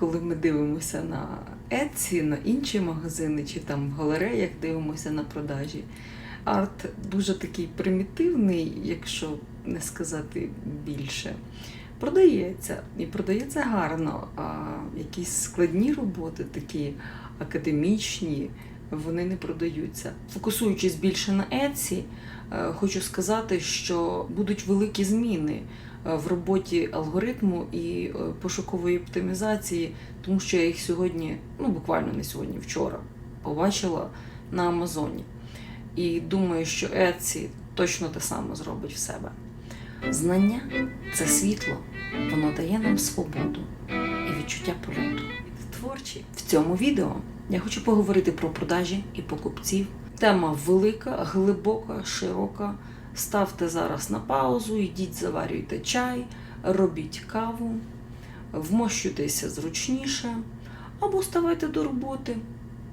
коли ми дивимося на Etsy, на інші магазини чи там в галереях дивимося на продажі. Арт дуже такий примітивний, якщо не сказати більше. Продається і продається гарно. А якісь складні роботи, такі академічні, вони не продаються. Фокусуючись більше на Etsy, е, хочу сказати, що будуть великі зміни в роботі алгоритму і е, пошукової оптимізації, тому що я їх сьогодні, ну буквально не сьогодні, вчора побачила на Амазоні. І думаю, що Etsy точно те саме зробить в себе. Знання це світло, воно дає нам свободу і відчуття польоту. Творчі в цьому відео я хочу поговорити про продажі і покупців. Тема велика, глибока, широка. Ставте зараз на паузу, йдіть, заварюйте чай, робіть каву, вмощуйтеся зручніше або ставайте до роботи.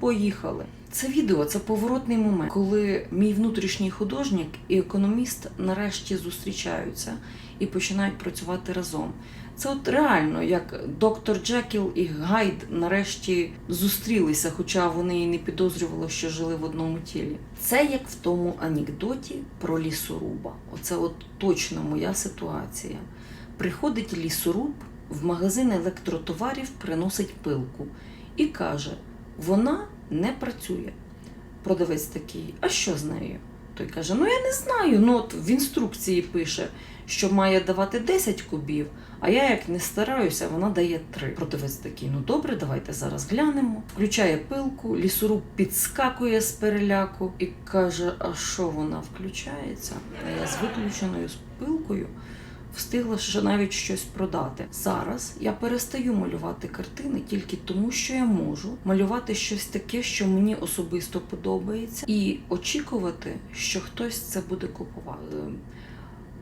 Поїхали. Це відео це поворотний момент, коли мій внутрішній художник і економіст нарешті зустрічаються і починають працювати разом. Це от реально, як доктор Джекіл і Гайд нарешті зустрілися, хоча вони і не підозрювали, що жили в одному тілі. Це як в тому анекдоті про лісоруба. Оце от точно моя ситуація. Приходить лісоруб в магазин електротоварів, приносить пилку і каже: вона не працює. Продавець такий, а що з нею? Той каже: Ну я не знаю. Ну от в інструкції пише, що має давати 10 кубів, а я як не стараюся, вона дає 3. Продавець такий, ну добре, давайте зараз глянемо. Включає пилку, лісоруб підскакує з переляку і каже: А що вона включається? А я з виключеною з пилкою встигла ще навіть щось продати. Зараз я перестаю малювати картини тільки тому, що я можу малювати щось таке, що мені особисто подобається, і очікувати, що хтось це буде купувати.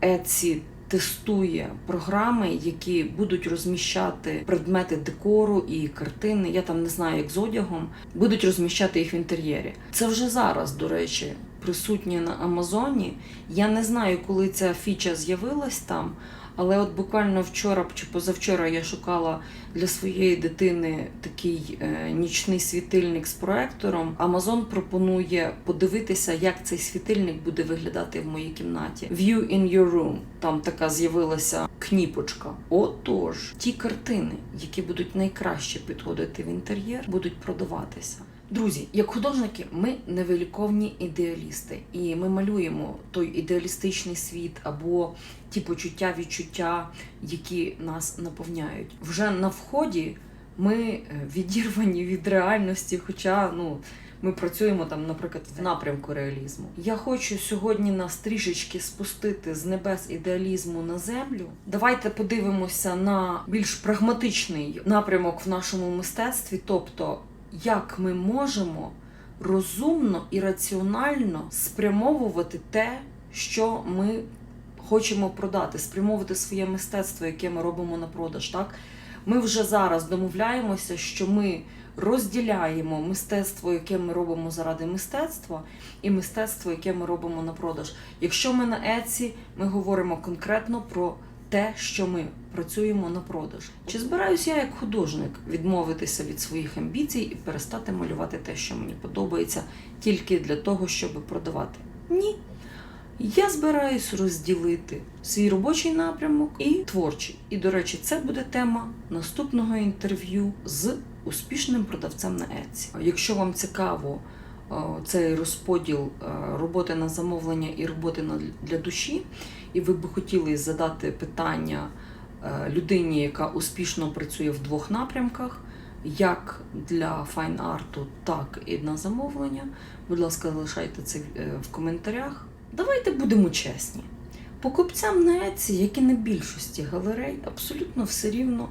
Etsy тестує програми, які будуть розміщати предмети декору і картини. Я там не знаю, як з одягом, будуть розміщати їх в інтер'єрі. Це вже зараз, до речі, присутнє на Амазоні. Я не знаю, коли ця фіча з'явилась там. Але от буквально вчора чи позавчора я шукала для своєї дитини такий е, нічний світильник з проектором. Амазон пропонує подивитися, як цей світильник буде виглядати в моїй кімнаті. View in your room. Там така з'явилася кніпочка. Отож, ті картини, які будуть найкраще підходити в інтер'єр, будуть продаватися. Друзі, як художники, ми невиліковні ідеалісти, і ми малюємо той ідеалістичний світ або ті почуття, відчуття, які нас наповняють. Вже на вході ми е, відірвані від реальності, хоча ну. Ми працюємо там, наприклад, в напрямку реалізму. Я хочу сьогодні нас трішечки спустити з небес ідеалізму на землю. Давайте подивимося на більш прагматичний напрямок в нашому мистецтві, тобто як ми можемо розумно і раціонально спрямовувати те, що ми хочемо продати, спрямовувати своє мистецтво, яке ми робимо на продаж. Так? Ми вже зараз домовляємося, що ми розділяємо мистецтво, яке ми робимо заради мистецтва, і мистецтво, яке ми робимо на продаж. Якщо ми на Etsy, ми говоримо конкретно про те, що ми працюємо на продаж. Чи збираюсь я як художник відмовитися від своїх амбіцій і перестати малювати те, що мені подобається, тільки для того, щоб продавати? Ні. Я збираюсь розділити свій робочий напрямок і творчий. І, до речі, це буде тема наступного інтерв'ю з успішним продавцем на Etsy. Якщо вам цікаво цей розподіл е, роботи на замовлення і роботи для душі, і ви би хотіли задати питання е, людині, яка успішно працює в двох напрямках, як для файн-арту, так і на замовлення. Будь ласка, залишайте це е, в коментарях. Давайте будемо чесні. Покупцям на Etsy, як і на більшості галерей, абсолютно все рівно,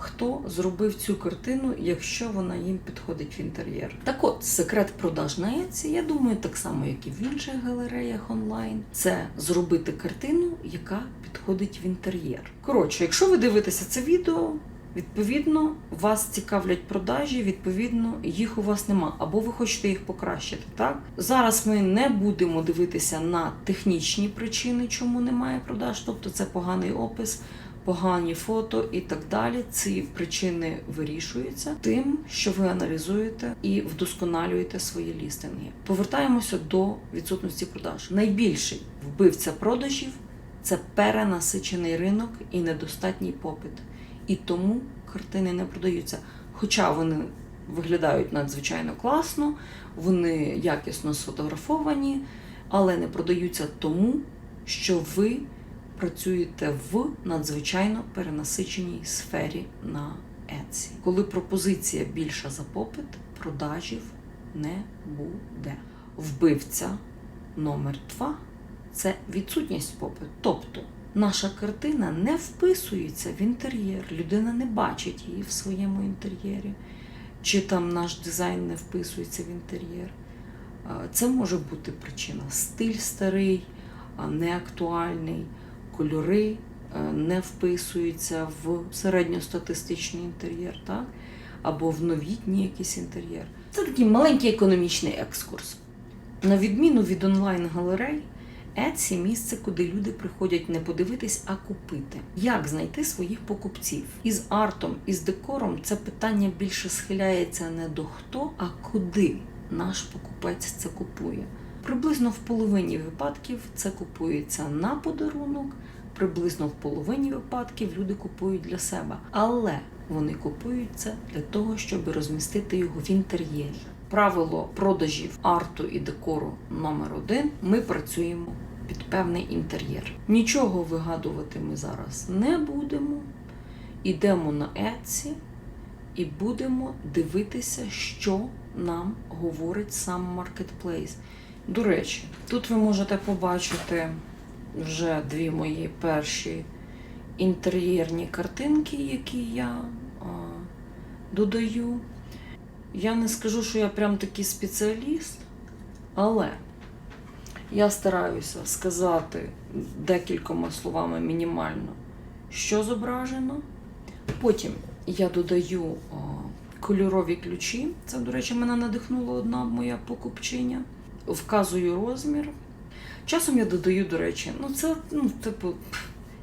хто зробив цю картину, якщо вона їм підходить в інтер'єр. Так от, секрет продаж на Etsy, я думаю, так само, як і в інших галереях онлайн, це зробити картину, яка підходить в інтер'єр. Коротше, якщо ви дивитеся це відео, Відповідно, вас цікавлять продажі, відповідно, їх у вас нема, або ви хочете їх покращити. Так зараз ми не будемо дивитися на технічні причини, чому немає продаж, тобто це поганий опис, погані фото і так далі. Ці причини вирішуються тим, що ви аналізуєте і вдосконалюєте свої лістинги. Повертаємося до відсутності продаж. Найбільший вбивця продажів це перенасичений ринок і недостатній попит. І тому картини не продаються. Хоча вони виглядають надзвичайно класно, вони якісно сфотографовані, але не продаються тому, що ви працюєте в надзвичайно перенасиченій сфері на Etsy. Коли пропозиція більша за попит, продажів не буде. Вбивця номер два це відсутність попиту. Тобто наша картина не вписується в інтер'єр, людина не бачить її в своєму інтер'єрі, чи там наш дизайн не вписується в інтер'єр. Це може бути причина. Стиль старий, неактуальний, кольори е, не вписуються в середньостатистичний інтер'єр, так? або в новітній якийсь інтер'єр. Це такий маленький економічний екскурс. На відміну від онлайн-галерей, Etsy – місце, куди люди приходять не подивитись, а купити. Як знайти своїх покупців? Із артом, із декором це питання більше схиляється не до хто, а куди наш покупець це купує. Приблизно в половині випадків це купується на подарунок, приблизно в половині випадків люди купують для себе. Але вони купують це для того, щоб розмістити його в інтер'єрі. Правило продажів арту і декору номер один ми працюємо під певний інтер'єр. Нічого вигадувати ми зараз не будемо. Ідемо на Etsy і будемо дивитися, що нам говорить сам маркетплейс. До речі, тут ви можете побачити вже дві мої перші інтер'єрні картинки, які я а, додаю. Я не скажу, що я прям такий спеціаліст, але я стараюся сказати декількома словами мінімально, що зображено. Потім я додаю а, кольорові ключі. Це, до речі, мене надихнула одна моя покупчиня. Вказую розмір. Часом я додаю, до речі, ну це, ну, типу,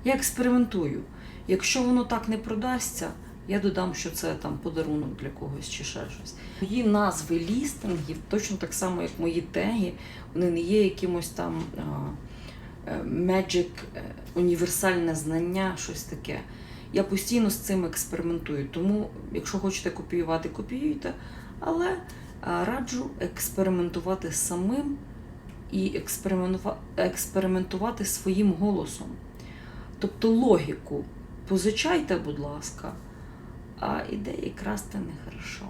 я експериментую. Якщо воно так не продасться, я додам, що це там подарунок для когось чи ще щось. Мої назви лістингів, точно так само, як мої теги, вони не є якимось там е, magic, е, універсальне знання, щось таке. Я постійно з цим експериментую. Тому, якщо хочете копіювати, копіюйте. Але раджу експериментувати самим і експериментувати своїм голосом. Тобто логіку позичайте, будь ласка, а ідеї красти нехорошо.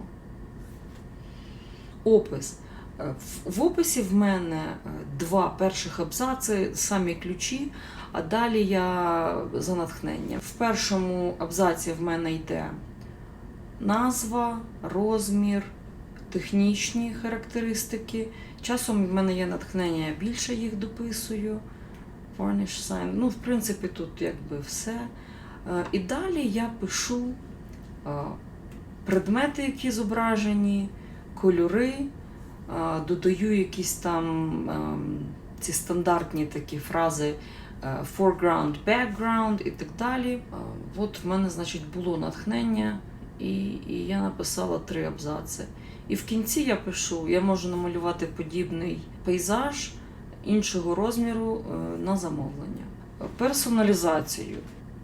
Опис. Е, в- описі в мене е, два перших абзаци, самі ключі, а далі я за натхнення. В першому абзаці в мене йде назва, розмір, технічні характеристики. Часом в мене є натхнення, я більше їх дописую. Varnish sign. Ну, в принципі, тут якби все. Е, І далі я пишу е, предмети, які зображені, кольори, е, додаю якісь там ем, ці стандартні такі фрази foreground, background і так далі. От в мене, значить, було натхнення, і, і я написала три абзаци. І в кінці я пишу: я можу намалювати подібний пейзаж іншого розміру е, на замовлення. Персоналізацію.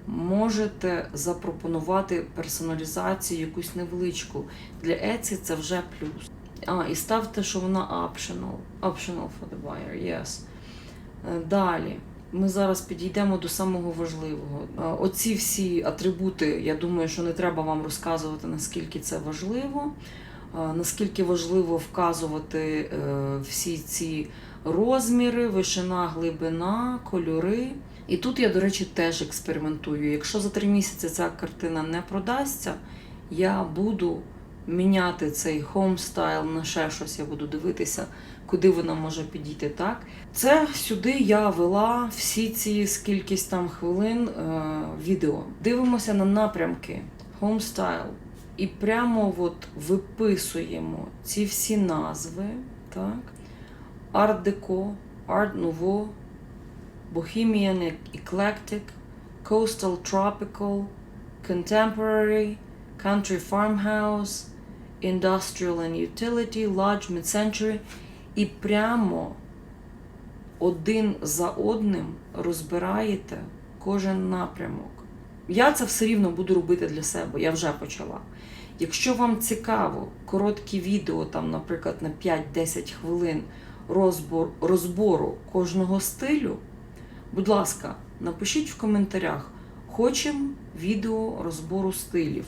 Можете запропонувати персоналізацію якусь невеличку. Для Etsy це вже плюс. А, і ставте, що вона optional. Optional for the buyer, yes. Е, Далі. Ми зараз підійдемо до самого важливого. Е, Оці всі атрибути, я думаю, що не треба вам розказувати, наскільки це важливо, наскільки важливо вказувати е, всі ці розміри, вишина, глибина, кольори. І тут я, до речі, теж експериментую. Якщо за три місяці ця картина не продасться, я буду міняти цей style на ще щось, я буду дивитися, куди вона може підійти. Так, це сюди я вела всі ці скількись там хвилин е, відео. Дивимося на напрямки style. І прямо от виписуємо ці всі назви, так? Art Deco, Art Nouveau, Bohemian Eclectic, coastal tropical, contemporary, country farmhouse, industrial and utility, large mid-century. І прямо один за одним розбираєте кожен напрямок. Я це все рівно буду робити для себе, я вже почала. Якщо вам цікаво короткі відео, там, наприклад, на 5-10 хвилин розбор, розбору кожного стилю, будь ласка, напишіть в коментарях, хочемо відео розбору стилів.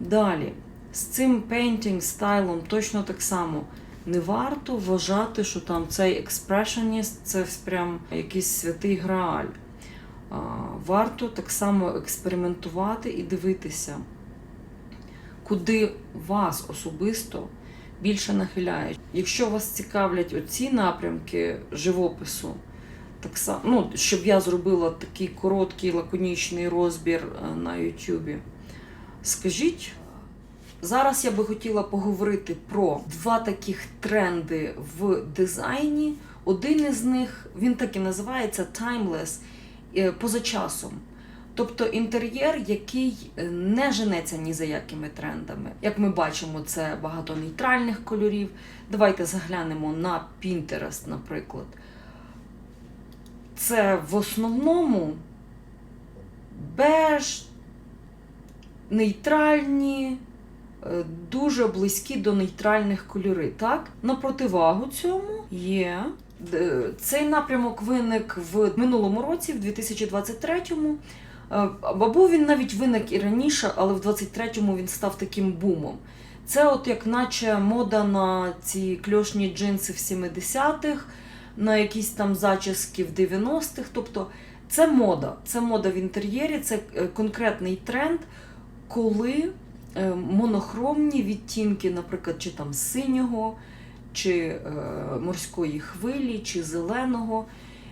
Далі, з цим painting стайлом точно так само. Не варто вважати, що там цей експрешеніст це прям якийсь святий грааль. Варто так само експериментувати і дивитися, куди вас особисто більше нахиляють. Якщо вас цікавлять оці напрямки живопису, так само, ну, щоб я зробила такий короткий лаконічний розбір е, на Ютубі, скажіть. Зараз я би хотіла поговорити про два таких тренди в дизайні. Один із них він так і називається timeless, е, поза часом. Тобто інтер'єр, який е, не женеться ні за якими трендами. Як ми бачимо, це багато нейтральних кольорів. Давайте заглянемо на Pinterest, наприклад. Це в основному беж, нейтральні, е, дуже близькі до нейтральних кольори. Так? На противагу цьому є. Цей напрямок виник в минулому році, в 2023-му. Е, Або він навіть виник і раніше, але в 23-му він став таким бумом. Це от як наче мода на ці кльошні джинси в 70-х, на якісь там зачіски в 90-х. Тобто це мода. Це мода в інтер'єрі, це е, конкретний тренд, коли е, монохромні відтінки, наприклад, чи там синього, чи морської хвилі, чи зеленого.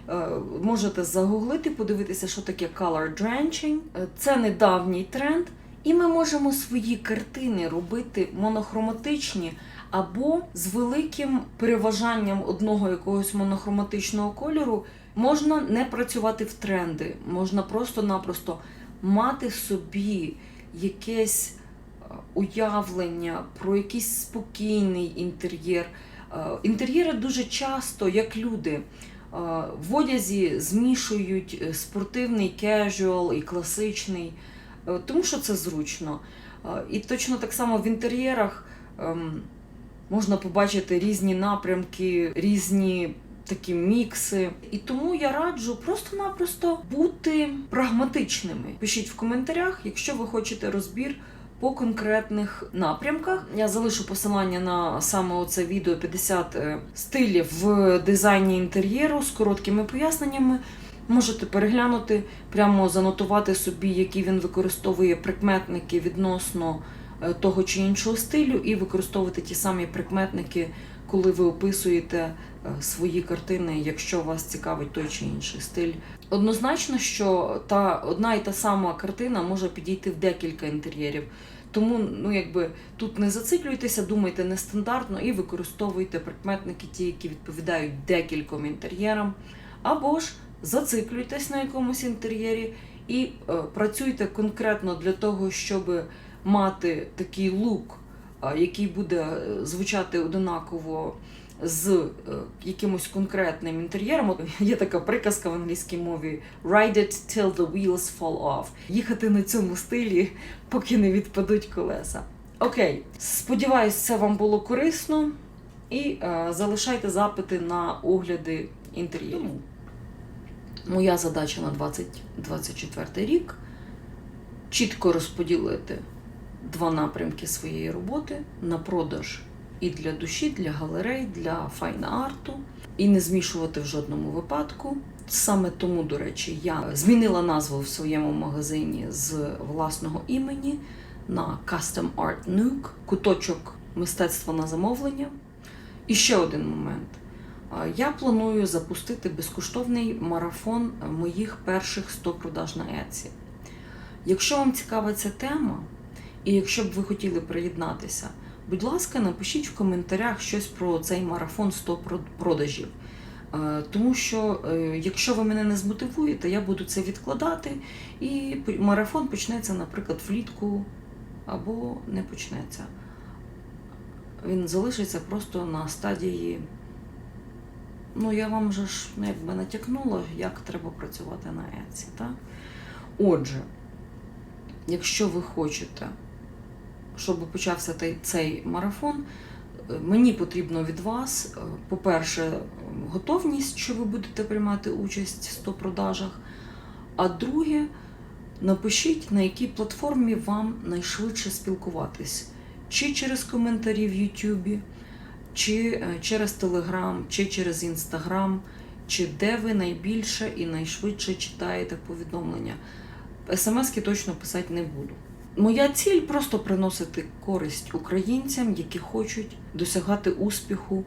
Е, Можете загуглити, подивитися, що таке color drenching. Е, Це недавній тренд, і ми можемо свої картини робити монохроматичні або з великим переважанням одного якогось монохроматичного кольору. Можна не працювати в тренди, можна просто-напросто мати собі якесь е, уявлення про якийсь спокійний інтер'єр. Інтер'єри дуже часто, як люди, в одязі змішують е, спортивний кежуал і класичний, е, тому що це зручно. Е, І точно так само в інтер'єрах ем, можна побачити різні напрямки, різні такі мікси. І тому я раджу просто-напросто бути прагматичними. Пишіть в коментарях, якщо ви хочете розбір по конкретних напрямках. Я залишу посилання на саме це відео 50 е, стилів в дизайні інтер'єру з короткими поясненнями. Можете переглянути, прямо занотувати собі, які він використовує прикметники відносно е, того чи іншого стилю, і використовувати ті самі прикметники, коли ви описуєте е, свої картини, якщо вас цікавить той чи інший стиль. Однозначно, що та одна і та сама картина може підійти в декілька інтер'єрів. Тому ну, якби, тут не зациклюйтеся, думайте нестандартно і використовуйте прикметники, ті, які відповідають декільком інтер'єрам. Або ж зациклюйтесь на якомусь інтер'єрі і е, працюйте конкретно для того, щоб мати такий лук, який буде е, звучати одинаково з е, якимось конкретним інтер'єром. Є така приказка в англійській мові Ride it till the wheels fall off. Їхати на цьому стилі, поки не відпадуть колеса. Окей, сподіваюсь, це вам було корисно. І е, залишайте запити на огляди інтер'єру. Моя задача на 2024 рік чітко розподілити два напрямки своєї роботи на продаж і для душі, для галерей, для файн-арту, і не змішувати в жодному випадку. Саме тому, до речі, я змінила назву в своєму магазині з власного імені на Custom Art Nuke, куточок мистецтва на замовлення. І ще один момент. Я планую запустити безкоштовний марафон моїх перших 100 продаж на Etsy. Якщо вам цікава ця тема, і якщо б ви хотіли приєднатися, будь ласка, напишіть в коментарях щось про цей марафон 100 продажів. Е, Тому що е, якщо ви мене не змотивуєте, я буду це відкладати, і марафон почнеться, наприклад, влітку або не почнеться. Він залишиться просто на стадії. Ну, я вам вже ж ну, якби натякнула, як треба працювати на Etsy, так? Отже, якщо ви хочете, щоб почався цей марафон, е, мені потрібно від вас, е, по-перше, готовність, що ви будете приймати участь в 100 продажах. А друге, напишіть, на якій платформі вам найшвидше спілкуватись. Чи через коментарі в Ютубі, чи е, через Телеграм, чи через Інстаграм, чи де ви найбільше і найшвидше читаєте повідомлення. СМСки точно писати не буду. Моя ціль просто приносити користь українцям, які хочуть досягати успіху,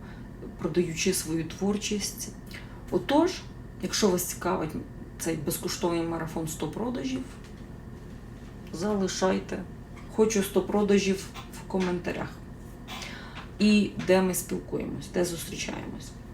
продаючи свою творчість. Отож, якщо вас цікавить цей безкоштовний марафон 100 продажів, залишайте. Хочу 100 продажів в коментарях. І де ми спілкуємось, де зустрічаємось.